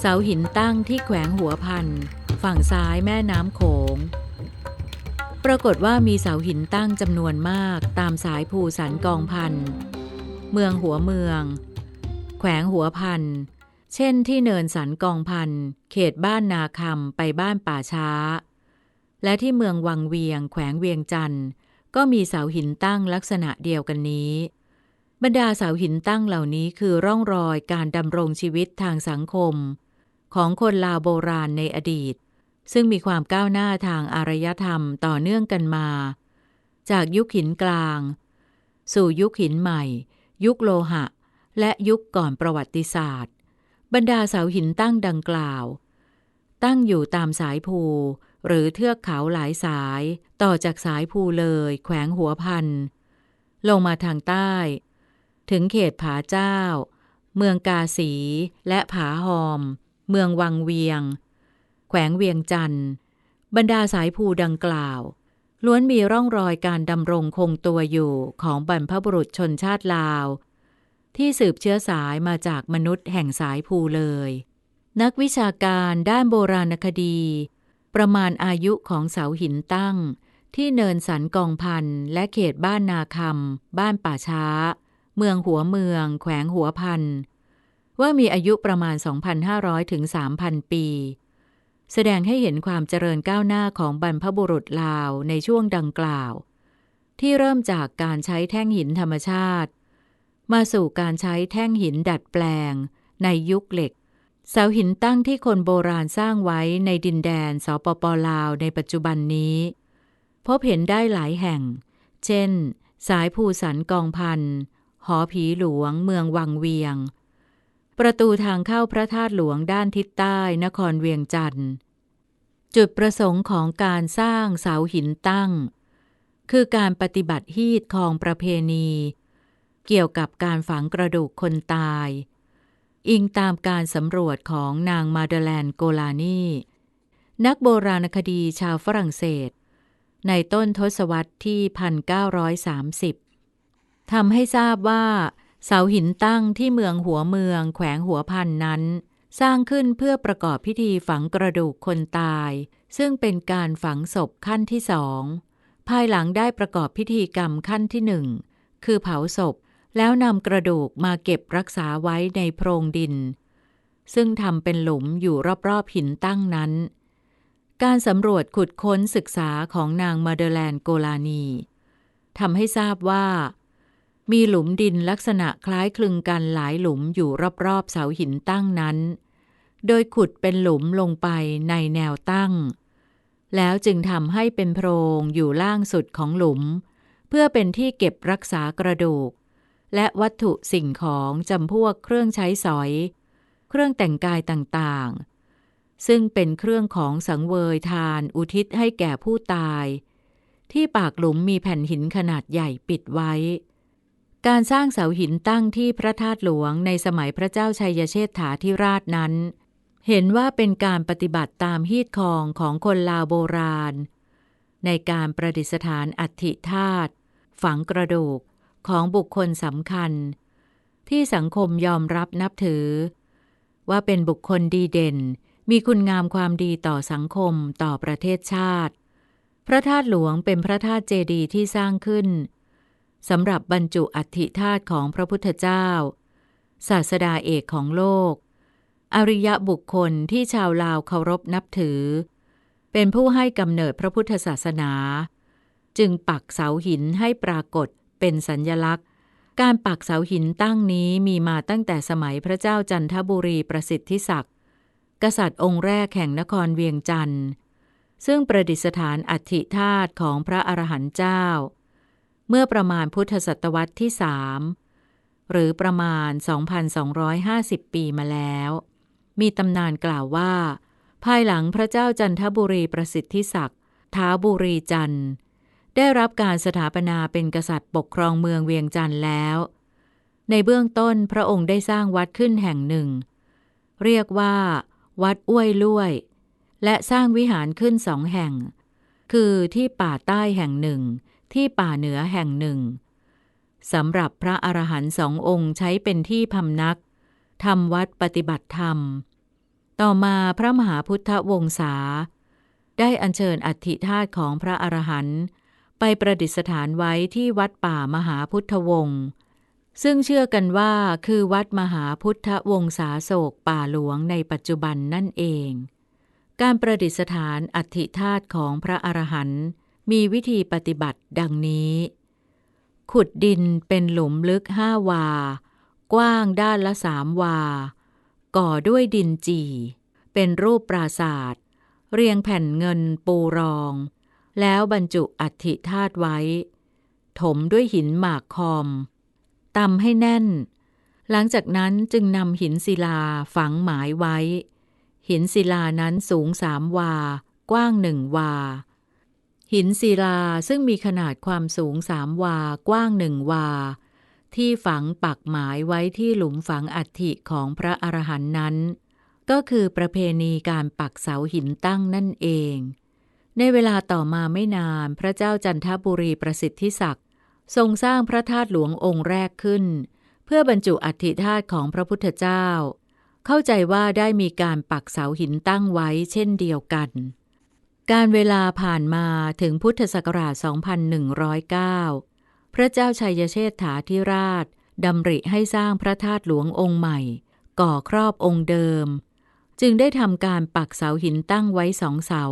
เสาหินตั้งที่แขวงหัวพัน ฝั่งซ้ายแม่น้ำโขง ปรากฏว่ามีเสาหินตั้งจำนวนมากตามสายภูสันกองพัน เมืองหัวเมือง แขวงหัวพัน เช่นที่เนินสันกองพัน เขตบ้านนาคำไปบ้านป่าช้า และที่เมืองวังเวียง แขวงเวียงจันทร์ก็มีเสาหินตั้งลักษณะเดียวกันนี้บรรดาเสาหินตั้งเหล่านี้คือร่องรอยการดำรงชีวิตทางสังคม ของคนลาวโบราณในอดีต ซึ่งมีความก้าวหน้าทางอารยธรรมต่อเนื่องกันมา จากยุคหินกลาง สู่ยุคหินใหม่ ยุคโลหะ และยุคก่อนประวัติศาสตร์ บรรดาเสาหินตั้งดังกล่าว ตั้งอยู่ตามสายภู หรือเทือกเขาหลายสายต่อจากสายภูเลย แขวงหัวพัน ลงมาทางใต้ ถึงเขตผาเจ้า เมืองกาสีและผาหอม เมืองวังเวียง แขวงเวียงจันทร์ บรรดาสายภูดังกล่าว ล้วนมีร่องรอยการดำรงคงตัวอยู่ของบรรพบุรุษชนชาติลาว ที่สืบเชื้อสายมาจากมนุษย์แห่งสายภูเลย นักวิชาการด้านโบราณคดี ประมาณอายุของเสาหินตั้ง ที่เนินสันกองพันและเขตบ้านนาคำบ้านป่าช้า เมืองหัวเมือง แขวงหัวพัน ว่ามีอายุประมาณ 2,500 ถึง 3,000 ปี แสดงให้เห็นความเจริญก้าวหน้าของบรรพบุรุษลาวในช่วงดังกล่าว ที่เริ่มจากการใช้แท่งหินธรรมชาติ มาสู่การใช้แท่งหินดัดแปลง ในยุคเหล็ก เสาหินตั้งที่คนโบราณสร้างไว้ในดินแดนสปปลาวในปัจจุบันนี้ พบเห็นได้หลายแห่ง เช่น สายภูสันกองพันหอผีหลวง เมืองวังเวียง ประตูทางเข้าพระธาตุหลวงด้านทิศใต้นครเวียงจันทร์ จุดประสงค์ของการสร้างเสาหินตั้ง คือการปฏิบัติฮีตของประเพณี เกี่ยวกับการฝังกระดูกคนตาย อิงตามการสำรวจของนางมาเดแลนโกลานีนักโบราณคดีชาวฝรั่งเศส ในต้นทศวรรษที่ 1930ทำให้ทราบว่า เสาหินตั้งที่เมืองหัวเมืองแขวงหัวพันนั้น สร้างขึ้นเพื่อประกอบพิธีฝังกระดูกคนตาย ซึ่งเป็นการฝังศพขั้นที่สอง ภายหลังได้ประกอบพิธีกรรมขั้นที่หนึ่ง คือเผาศพ แล้วนำกระดูกมาเก็บรักษาไว้ในโพรงดิน ซึ่งทำเป็นหลุมอยู่รอบๆหินตั้งนั้น การสำรวจขุดค้นศึกษาของนางมาเดแลนโกลานีทำให้ทราบว่า มีหลุมดินลักษณะคล้ายคลึงกันหลายหลุมอยู่รอบๆเสาหินตั้งนั้น โดยขุดเป็นหลุมลงไปในแนวตั้ง แล้วจึงทำให้เป็นโพรงอยู่ล่างสุดของหลุม เพื่อเป็นที่เก็บรักษากระดูก และวัตถุสิ่งของจำพวกเครื่องใช้สอย เครื่องแต่งกายต่างๆ ซึ่งเป็นเครื่องของสังเวยทานอุทิศให้แก่ผู้ตาย ที่ปากหลุมมีแผ่นหินขนาดใหญ่ปิดไว้ การสร้างเสาหินตั้งที่พระธาตุหลวงในสมัยพระเจ้าชัยเชษฐาธิราชนั้น เห็นว่าเป็นการปฏิบัติตามฮีตคองของคนลาวโบราณ ในการประดิษฐานอัฐิธาตุฝังกระดูกของบุคคลสำคัญ ที่สังคมยอมรับนับถือ ว่าเป็นบุคคลดีเด่น มีคุณงามความดีต่อสังคมต่อประเทศชาติ พระธาตุหลวงเป็นพระธาตุเจดีย์ที่สร้างขึ้น สำหรับบรรจุอัฐิธาตุของพระพุทธเจ้า ศาสดาเอกของโลก อริยบุคคลที่ชาวลาวเคารพนับถือ เป็นผู้ให้กำเนิดพระพุทธศาสนา จึงปักเสาหินให้ปรากฏเป็นสัญญลักษณ์ การปักเสาหินตั้งนี้มีมาตั้งแต่สมัยพระเจ้าจันทบุรีประสิทธิศักดิ์กษัตริย์องค์แรกแห่งนครเวียงจันทร์ซึ่งประดิษฐานอัฐิธาตุของพระอรหันต์เจ้า เมื่อประมาณพุทธศตวรรษที่สามหรือประมาณ 2,250 ปีมาแล้ว มีตำนานกล่าวว่า ภายหลังพระเจ้าจันทบุรีประสิทธิศักดิ์ท้าวบุรีจันทร์ได้รับการสถาปนาเป็นกษัตริย์ปกครองเมืองเวียงจันทร์แล้ว ในเบื้องต้นพระองค์ได้สร้างวัดขึ้นแห่งหนึ่ง เรียกว่า วัดอ้วยลุ่ยและสร้างวิหารขึ้นสองแห่ง คือที่ป่าใต้แห่งหนึ่ง ที่ป่าเหนือแห่งหนึ่งสำหรับพระอรหันต์สององค์ใช้เป็นที่พำนักทำวัดปฏิบัติธรรม ต่อมาพระมหาพุทธวงศา ได้อัญเชิญอัฐิธาตุของพระอรหันต์ไปประดิษฐานไว้ที่วัดป่ามหาพุทธวงศ์ซึ่งเชื่อกันว่าคือวัดมหาพุทธวงศาโศกป่าหลวงในปัจจุบันนั่นเอง การประดิษฐานอัฐิธาตุของพระอรหันต์ มีวิธีปฏิบัติดังนี้ ขุดดินเป็นหลุมลึกห้าวา กว้างด้านละสามวา ก่อด้วยดินจี เป็นรูปปราศาสตร์เรียงแผ่นเงินปูรอง แล้วบรรจุอัฐิธาตุไว้ ถมด้วยหินหมากคอมตำให้แน่น หลังจากนั้นจึงนำหินศิลาฝังหมายไว้ หินศิลานั้นสูงสามวา กว้างหนึ่งวา หินศิลาซึ่งมีขนาดความสูงสามวา กว้างหนึ่งวา ที่ฝังปักหมายไว้ที่หลุมฝังอัฐิของพระอรหันต์นั้น ก็คือประเพณีการปักเสาหินตั้งนั่นเอง ในเวลาต่อมาไม่นานพระเจ้าจันทบุรีประสิทธิศักดิ์ทรงสร้างพระธาตุหลวงองค์แรกขึ้น เพื่อบรรจุอัฐิธาตุของพระพุทธเจ้า เข้าใจว่าได้มีการปักเสาหินตั้งไว้เช่นเดียวกัน การเวลาผ่านมาถึงพุทธศักราช 2109 พระเจ้าชัยเชษฐาธิราชดำริให้สร้างพระธาตุหลวงองค์ใหม่ ก่อครอบองค์เดิม จึงได้ทำการปักเสาหินตั้งไว้สองเสา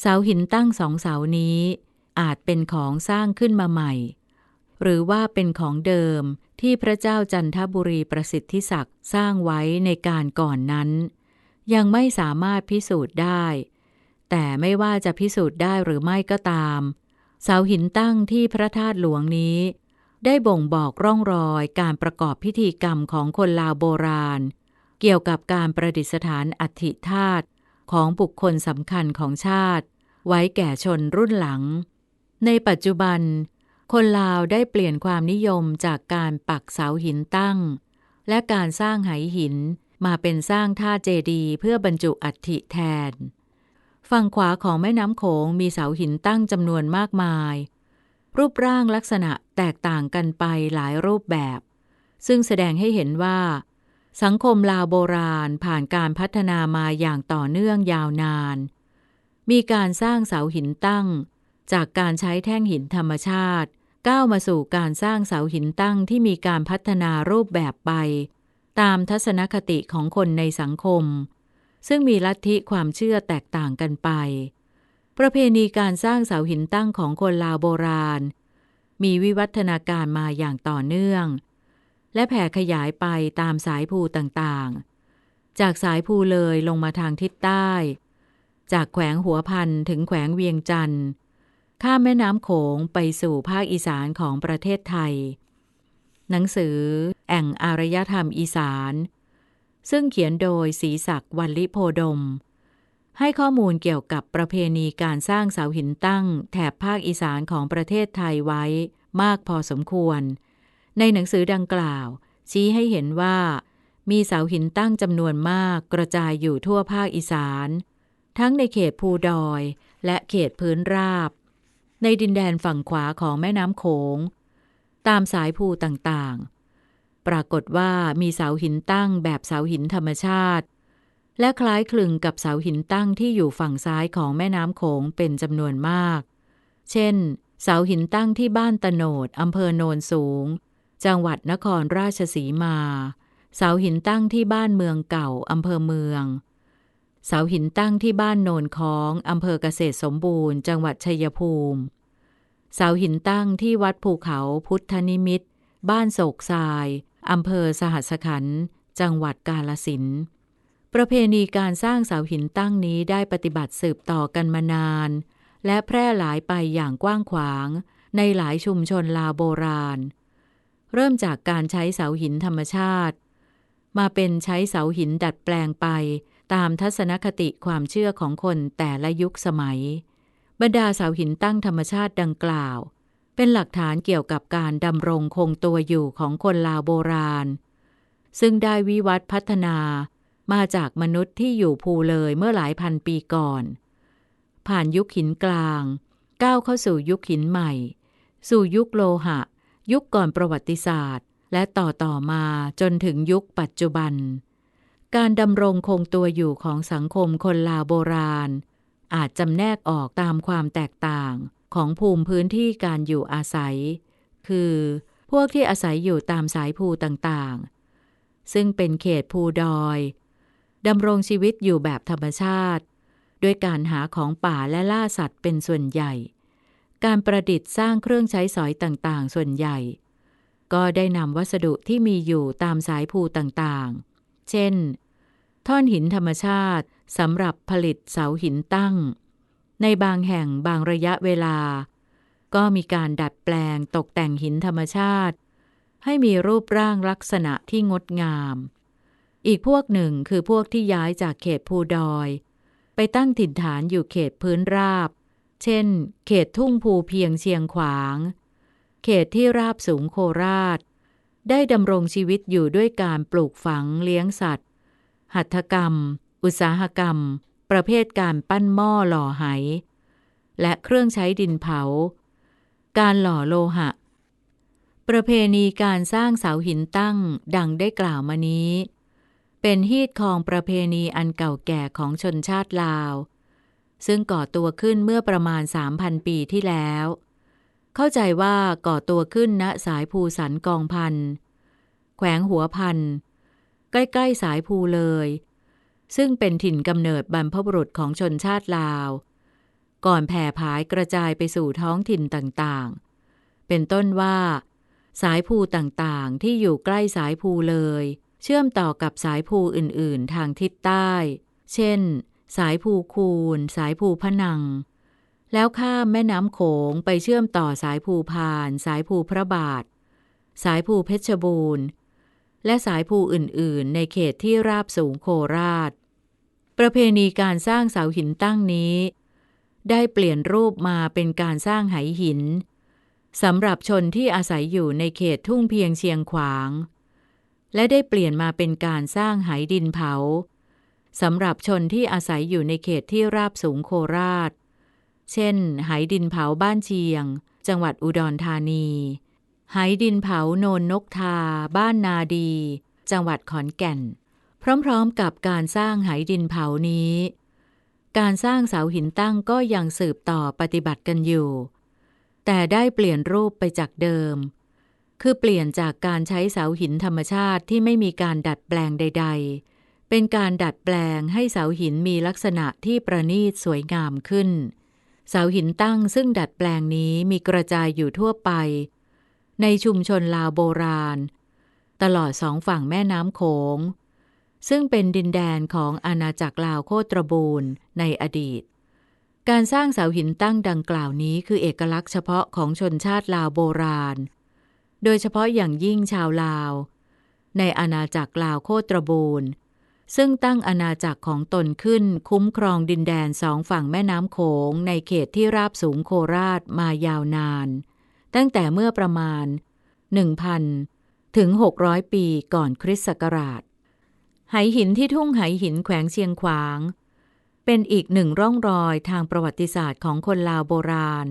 เสาหินตั้งสองเสานี้ อาจเป็นของสร้างขึ้นมาใหม่ หรือว่าเป็นของเดิมที่พระเจ้าจันทบุรีประสิทธิศักดิ์สร้างไว้ในการก่อนนั้น ยังไม่สามารถพิสูจน์ได้ แต่ไม่ว่าจะพิสูจน์ได้หรือไม่ก็ตาม เสาหินตั้งที่พระธาตุหลวงนี้ ได้บ่งบอกร่องรอยการประกอบพิธีกรรมของคนลาวโบราณ เกี่ยวกับการประดิษฐานอัฐิธาตุของบุคคลสำคัญของชาติ ไว้แก่ชนรุ่นหลัง ในปัจจุบัน คนลาวได้เปลี่ยนความนิยมจากการปักเสาหินตั้ง และการสร้างไหหินมาเป็นสร้างท่าเจดีเพื่อบรรจุอัฐิแทน ฝั่งขวาของแม่น้ำโขงมีเสาหินตั้งจำนวนมากมาย รูปร่างลักษณะแตกต่างกันไปหลายรูปแบบ ซึ่งแสดงให้เห็นว่า สังคมลาวโบราณผ่านการพัฒนามาอย่างต่อเนื่องยาวนาน มีการสร้างเสาหินตั้ง จากการใช้แท่งหินธรรมชาติ ก้าวมาสู่การสร้างเสาหินตั้งที่มีการพัฒนารูปแบบไป ตามทัศนคติของคนในสังคม ซึ่งมีลัทธิความเชื่อแตกต่างกันไป ประเพณีการสร้างเสาหินตั้งของคนลาวโบราณ มีวิวัฒนาการมาอย่างต่อเนื่อง และแผ่ขยายไปตามสายภูต่างๆ จากสายภูเลยลงมาทางทิศใต้ จากแขวงหัวพันถึงแขวงเวียงจันทร์ข้ามแม่น้ำโขงไปสู่ภาคอีสานของประเทศไทย หนังสือ แอ่งอารยธรรมอีสาน ซึ่งเขียนโดยศรีศักดิ์วันลิโพดม ให้ข้อมูลเกี่ยวกับประเพณีการสร้างเสาหินตั้ง แถบภาคอีสานของประเทศไทยไว้มากพอสมควร ในหนังสือดังกล่าว ชี้ให้เห็นว่า มีเสาหินตั้งจำนวนมากกระจายอยู่ทั่วภาคอีสาน ทั้งในเขตภูดอยและเขตพื้นราบ ในดินแดนฝั่งขวาของแม่น้ำโขง ตามสายภูต่าง ปรากฏว่ามีเสาหินตั้งแบบเสาหินธรรมชาติ และคล้ายคลึงกับเสาหินตั้งที่อยู่ฝั่งซ้ายของแม่น้ำโขงเป็นจำนวนมาก เช่น เสาหินตั้งที่บ้านตโนดอำเภอโนนสูง จังหวัดนครราชสีมา เสาหินตั้งที่บ้านเมืองเก่าอำเภอเมือง เสาหินตั้งที่บ้านโนนคองอำเภอเกษตรสมบูรณ์ จังหวัดชัยภูมิ เสาหินตั้งที่วัดภูเขาพุทธนิมิตบ้านโศกทราย อำเภอสหัสขันจังหวัดกาลสินประเพณีการสร้างเสาหินตั้งนี้ได้ปฏิบัติสืบต่อกันมานาน และแพร่หลายไปอย่างกว้างขวางในหลายชุมชนลาวโบราณ เริ่มจากการใช้เสาหินธรรมชาติ มาเป็นใช้เสาหินดัดแปลงไปตามทัศนคติความเชื่อของคนแต่ละยุคสมัย บรรดาเสาหินตั้งธรรมชาติดังกล่าว เป็นหลักฐานเกี่ยวกับการดำรงคงตัวอยู่ของคนลาวโบราณ ซึ่งได้วิวัฒพัฒนามาจากมนุษย์ที่อยู่ภูเลยเมื่อหลายพันปีก่อน ผ่านยุคหินกลาง ก้าวเข้าสู่ยุคหินใหม่ สู่ยุคโลหะ ยุคก่อนประวัติศาสตร์ และต่อต่อมาจนถึงยุคปัจจุบัน การดำรงคงตัวอยู่ของสังคมคนลาวโบราณ อาจจำแนกออกตามความแตกต่าง ของภูมิพื้นที่การอยู่อาศัย คือพวกที่อาศัยอยู่ตามสายภูต่างๆ ซึ่งเป็นเขตภูดอยดำรงชีวิตอยู่แบบธรรมชาติ ด้วยการหาของป่าและล่าสัตว์เป็นส่วนใหญ่ การประดิษฐ์สร้างเครื่องใช้สอยต่างๆ ส่วนใหญ่ ก็ได้นำวัสดุที่มีอยู่ตามสายภูต่างๆ เช่น ท่อนหินธรรมชาติสำหรับผลิตเสาหินตั้ง ในบางแห่งบางระยะเวลา ก็มีการดัดแปลงตกแต่งหินธรรมชาติ ให้มีรูปร่างลักษณะที่งดงาม อีกพวกหนึ่งคือพวกที่ย้ายจากเขตภูดอย ไปตั้งถิ่นฐานอยู่เขตพื้นราบ เช่น เขตทุ่งภูเพียงเชียงขวาง เขตที่ราบสูงโคราช ได้ดำรงชีวิตอยู่ด้วยการปลูกฝังเลี้ยงสัตว์ หัตถกรรม อุตสาหกรรม ประเภทการปั้นหม้อหล่อไห และเครื่องใช้ดินเผา การหล่อโลหะ ประเพณีการสร้างเสาหินตั้งดังได้กล่าวมานี้ เป็นฮีดคองประเพณีอันเก่าแก่ของชนชาติลาว ซึ่งก่อตัวขึ้นเมื่อประมาณ 3,000 ปีที่แล้ว เข้าใจว่าก่อตัวขึ้นณสายภูสันกองพัน แขวงหัวพัน ใกล้ ๆ สายภูเลย ซึ่งเป็นถิ่นกำเนิดบรรพบุรุษของชนชาติลาว ก่อนแผ่ผายกระจายไปสู่ท้องถิ่นต่างๆ เป็นต้นว่า สายภูต่างๆ ที่อยู่ใกล้สายภูเลย เชื่อมต่อกับสายภูอื่นๆ ทางทิศใต้ เช่น สายภูคูน สายภูพนัง แล้วข้ามแม่น้ำโขงไปเชื่อมต่อสายภูพาน สายภูพระบาท สายภูเพชรบูรณ์และสายภูอื่น ๆ ในเขตที่ราบสูงโคราช ประเพณีการสร้างเสาหินตั้งนี้ ได้เปลี่ยนรูปมาเป็นการสร้างไหหินสำหรับชนที่อาศัยอยู่ในเขตทุ่งเพียงเชียงขวาง และได้เปลี่ยนมาเป็นการสร้างไหดินเผาสำหรับชนที่อาศัยอยู่ในเขตที่ราบสูงโคราช เช่น ไหดินเผาบ้านเชียง จังหวัดอุดรธานี ไหดินเผาโนนนกทา บ้านนาดี จังหวัดขอนแก่น พร้อมๆกับการสร้างไหดินเผานี้ การสร้างเสาหินตั้งก็ยังสืบต่อปฏิบัติกันอยู่ แต่ได้เปลี่ยนรูปไปจากเดิม คือเปลี่ยนจากการใช้เสาหินธรรมชาติที่ไม่มีการดัดแปลงใด ๆ เป็นการดัดแปลงให้เสาหินมีลักษณะที่ประณีตสวยงามขึ้น เสาหินตั้งซึ่งดัดแปลงนี้มีกระจายอยู่ทั่วไป ในชุมชนลาวโบราณ ตลอดสองฝั่งแม่น้ำโขง ซึ่งเป็นดินแดนของอาณาจักรลาวโคตรบูรณ์ในอดีต การสร้างเสาหินตั้งดังกล่าวนี้คือเอกลักษณ์เฉพาะของชนชาติลาวโบราณ โดยเฉพาะอย่างยิ่งชาวลาว ในอาณาจักรลาวโคตรบูรณ์ ซึ่งตั้งอาณาจักรของตนขึ้นคุ้มครองดินแดนสองฝั่งแม่น้ำโขงในเขตที่ราบสูงโคราชมายาวนาน ตั้งแต่เมื่อประมาณ 1,000 ถึง 600 ปีก่อนคริสต์ศักราช ไหหินที่ทุ่งไหหินแขวงเชียงขวาง เป็นอีกหนึ่งร่องรอยทางประวัติศาสตร์ของคนลาวโบราณ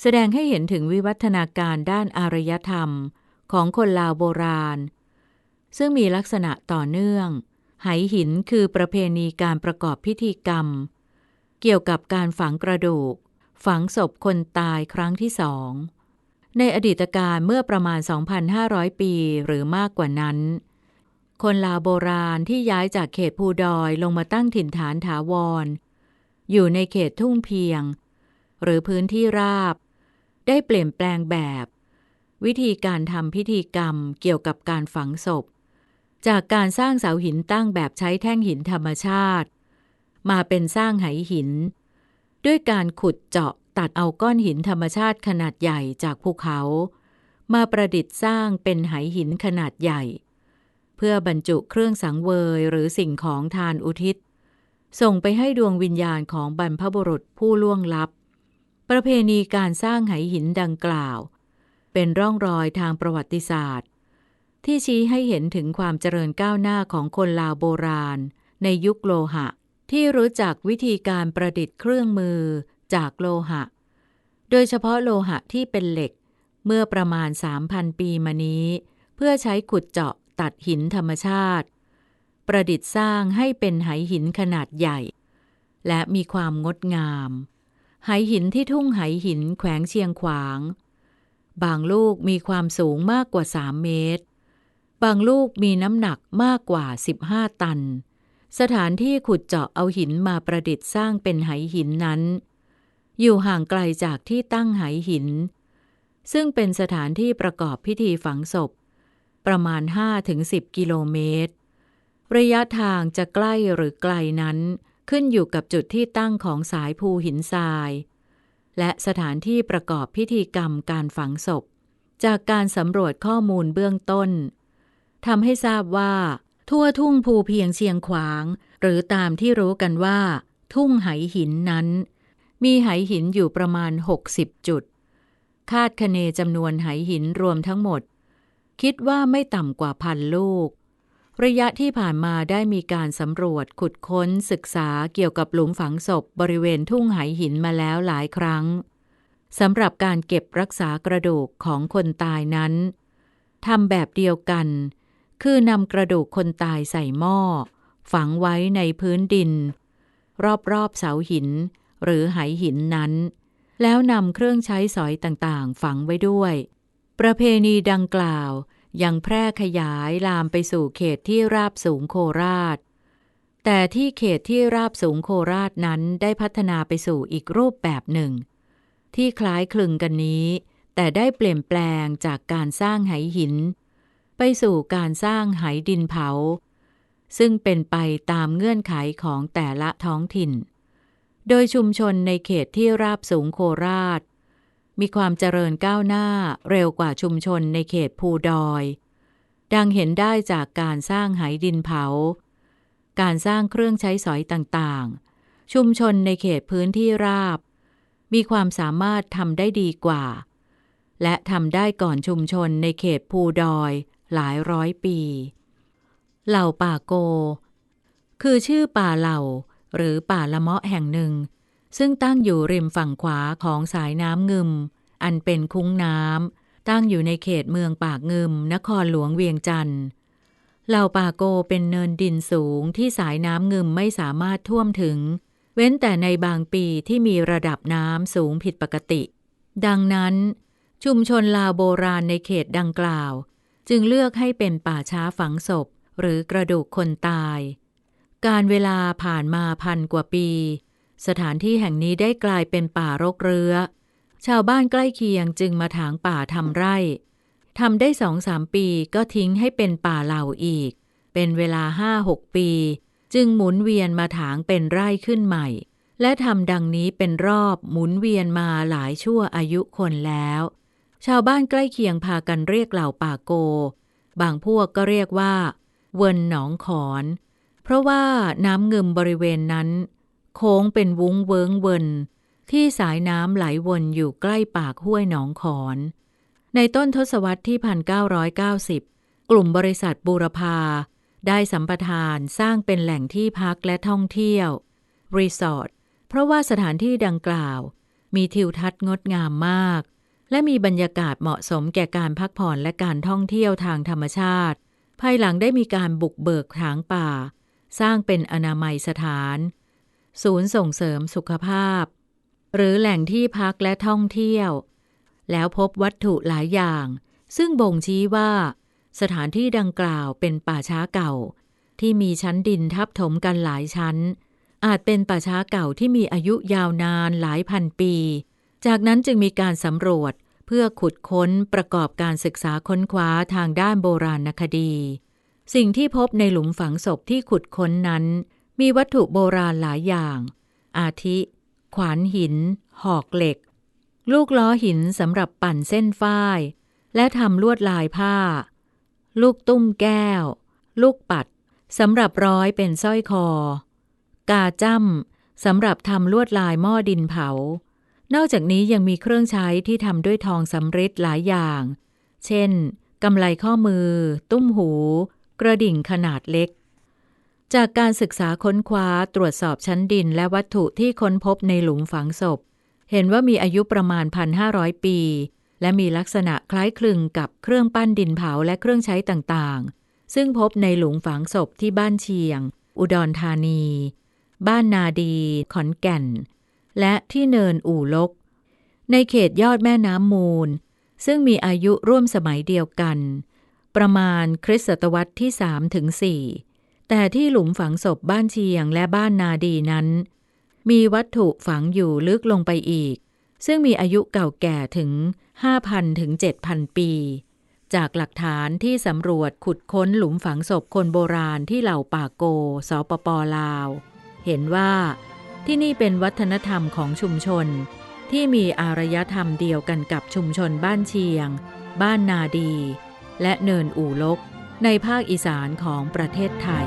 แสดงให้เห็นถึงวิวัฒนาการด้านอารยธรรมของคนลาวโบราณ ซึ่งมีลักษณะต่อเนื่องไหหินคือประเพณีการประกอบพิธีกรรม เกี่ยวกับการฝังกระดูก ฝังศพคนตายครั้งที่สองในอดีตการเมื่อประมาณ 2,500 ปีหรือมากกว่านั้น คนลาวโบราณที่ย้ายจากเขตภูดอยลงมาตั้งถิ่นฐานถาวร อยู่ในเขตทุ่งเพียง หรือพื้นที่ราบ ได้เปลี่ยนแปลงแบบ วิธีการทำพิธีกรรมเกี่ยวกับการฝังศพ จากการสร้างเสาหินตั้งแบบใช้แท่งหินธรรมชาติ มาเป็นสร้างไหหิน ด้วยการขุดเจาะตัดเอาก้อนหินธรรมชาติขนาดใหญ่จากภูเขา มาประดิษฐ์สร้างเป็นไหหินขนาดใหญ่ พื่อบรรจุเครื่องสังเวยหรือสิ่งของทานอุทิศ ส่งไปให้ดวงวิญญาณของบรรพบุรุษผู้ล่วงลับ ประเพณีการสร้างไหหินดังกล่าว เป็นร่องรอยทางประวัติศาสตร์ ที่ชี้ให้เห็นถึงความเจริญก้าวหน้าของคนลาวโบราณ ในยุคโลหะ ที่รู้จักวิธีการประดิษฐ์เครื่องมือจากโลหะ โดยเฉพาะโลหะที่เป็นเหล็ก เมื่อประมาณ 3,000 ปีมานี้ เพื่อใช้ขุดเจาะ ตัดหินธรรมชาติ ประดิษฐ์สร้างให้เป็นไหหินขนาดใหญ่ และมีความงดงาม ไหหินที่ทุ่งไหหินแขวงเชียงขวาง บางลูกมีความสูงมากกว่า 3 เมตร บางลูกมีน้ำหนักมากกว่า 15 ตัน สถานที่ขุดเจาะเอาหินมาประดิษฐ์สร้างเป็นไหหินนั้น อยู่ห่างไกลจากที่ตั้งไหหินซึ่งเป็นสถานที่ประกอบพิธีฝังศพ ประมาณ 5-10 กิโลเมตร ระยะทางจะใกล้หรือไกลนั้น ขึ้นอยู่กับจุดที่ตั้งของสายภูหินทราย และสถานที่ประกอบพิธีกรรมการฝังศพ จากการสำรวจข้อมูลเบื้องต้นทำให้ทราบว่า ทั่วทุ่งภูเพียงเชียงขวาง หรือตามที่รู้กันว่า ทุ่งไหหินนั้น มีไหหินอยู่ประมาณ 60 จุด คาดคะเนจำนวนไหหินรวมทั้งหมด คิดว่าไม่ต่ำกว่าพันลูก ระยะที่ผ่านมาได้มีการสำรวจขุดค้นศึกษาเกี่ยวกับหลุมฝังศพบริเวณทุ่งไหหินมาแล้วหลายครั้งสำหรับการเก็บรักษากระดูกของคนตายนั้นทำแบบเดียวกัน คือนำกระดูกคนตายใส่หม้อ ฝังไว้ในพื้นดิน รอบๆเสาหิน หรือไหหินนั้น แล้วนำเครื่องใช้สอยต่างๆ ฝังไว้ด้วย ประเพณีดังกล่าวยังแพร่ขยายลามไปสู่เขตที่ราบสูงโคราช แต่ที่เขตที่ราบสูงโคราชนั้นได้พัฒนาไปสู่อีกรูปแบบหนึ่ง ที่คล้ายคลึงกันนี้ แต่ได้เปลี่ยนแปลงจากการสร้างไหหิน ไปสู่การสร้างไหดินเผา ซึ่งเป็นไปตามเงื่อนไขของแต่ละท้องถิ่น โดยชุมชนในเขตที่ราบสูงโคราช มีความเจริญก้าวหน้าเร็วกว่าชุมชนในเขตภูดอย ดังเห็นได้จากการสร้างไหดินเผา การสร้างเครื่องใช้สอยต่างๆ ชุมชนในเขตพื้นที่ราบ มีความสามารถทำได้ดีกว่า และทำได้ก่อนชุมชนในเขตภูดอยหลายร้อยปี เหล่าป่าโก คือชื่อป่าเหล่าหรือป่าละเมาะแห่งหนึ่ง ซึ่งตั้งอยู่ริมฝั่งขวาของสายน้ำงึม อันเป็นคุ้งน้ำตั้งอยู่ในเขตเมืองปากงึม นครหลวงเวียงจันทร์เหล่าปาโกเป็นเนินดินสูงที่สายน้ำงึมไม่สามารถท่วมถึง เว้นแต่ในบางปีที่มีระดับน้ำสูงผิดปกติ ดังนั้น ชุมชนลาวโบราณในเขตดังกล่าว จึงเลือกให้เป็นป่าช้าฝังศพ หรือกระดูกคนตาย การเวลาผ่านมาพันกว่าปี สถานที่แห่งนี้ได้กลายเป็นป่ารกเรื้อ ชาวบ้านใกล้เคียงจึงมาถางป่าทำไร่ทำได้สองสามปีก็ทิ้งให้เป็นป่าเหล่าอีก เป็นเวลาห้าหกปี จึงหมุนเวียนมาถางเป็นไร่ขึ้นใหม่ และทำดังนี้เป็นรอบหมุนเวียนมาหลายชั่วอายุคนแล้ว ชาวบ้านใกล้เคียงพากันเรียกเหล่าป่าโก บางพวกก็เรียกว่า เวินหนองขอน เพราะว่าน้ำเงิมบริเวณนั้น โค้งเป็นวุ้งเวิงเวินที่สายน้ำไหลวนอยู่ใกล้ปากห้วยหนองขอน ในต้นทศวรรษที่ 1990 กลุ่มบริษัทบูรพาได้สัมปทานสร้างเป็นแหล่งที่พักและท่องเที่ยว รีสอร์ท เพราะว่าสถานที่ดังกล่าว มีทิวทัศน์งดงามมาก และมีบรรยากาศเหมาะสมแก่การพักผ่อนและการท่องเที่ยวทางธรรมชาติ ภายหลังได้มีการบุกเบิกถางป่า สร้างเป็นอนามัยสถาน ศูนย์ส่งเสริมสุขภาพ หรือแหล่งที่พักและท่องเที่ยว แล้วพบวัตถุหลายอย่าง ซึ่งบ่งชี้ว่า สถานที่ดังกล่าวเป็นป่าช้าเก่า ที่มีชั้นดินทับถมกันหลายชั้น อาจเป็นป่าช้าเก่าที่มีอายุยาวนานหลายพันปี จากนั้นจึงมีการสำรวจเพื่อขุดค้นประกอบการศึกษาค้นคว้าทางด้านโบราณคดี สิ่งที่พบในหลุมฝังศพที่ขุดค้นนั้น มีวัตถุโบราณหลายอย่าง อาทิ ขวานหิน หอกเหล็ก ลูกล้อหินสำหรับปั่นเส้นฝ้าย และทำลวดลายผ้า ลูกตุ้มแก้ว ลูกปัดสำหรับร้อยเป็นสร้อยคอ กาจ้ำสำหรับทำลวดลายหม้อดินเผา นอกจากนี้ยังมีเครื่องใช้ที่ทำด้วยทองสำริดหลายอย่าง เช่นกำไลข้อมือ ตุ้มหู กระดิ่งขนาดเล็ก จากการศึกษาค้นคว้าตรวจสอบชั้นดินและวัตถุที่ค้นพบในหลุมฝังศพ เห็นว่ามีอายุประมาณ 1,500 ปี และมีลักษณะคล้ายคลึงกับเครื่องปั้นดินเผาและเครื่องใช้ต่างๆ ซึ่งพบในหลุมฝังศพที่บ้านเชียง อุดรธานี บ้านนาดี ขอนแก่น และที่เนินอู่ลก ในเขตยอดแม่น้ำมูล ซึ่งมีอายุร่วมสมัยเดียวกัน ประมาณคริสตศตวรรษที่3ถึง4 แต่ที่หลุมฝังศพบ้านเชียงและบ้านนาดีนั้น มีวัตถุฝังอยู่ลึกลงไปอีก ซึ่งมีอายุเก่าแก่ถึง 5,000 ถึง 7,000 ปี จากหลักฐานที่สำรวจขุดค้นหลุมฝังศพคนโบราณที่เหล่าป่าโกสปปลาว เห็นว่าที่นี่เป็นวัฒนธรรมของชุมชน ที่มีอารยธรรมเดียวกันกับชุมชนบ้านเชียง บ้านนาดี และเนินอู่ลก ในภาคอีสานของประเทศไทย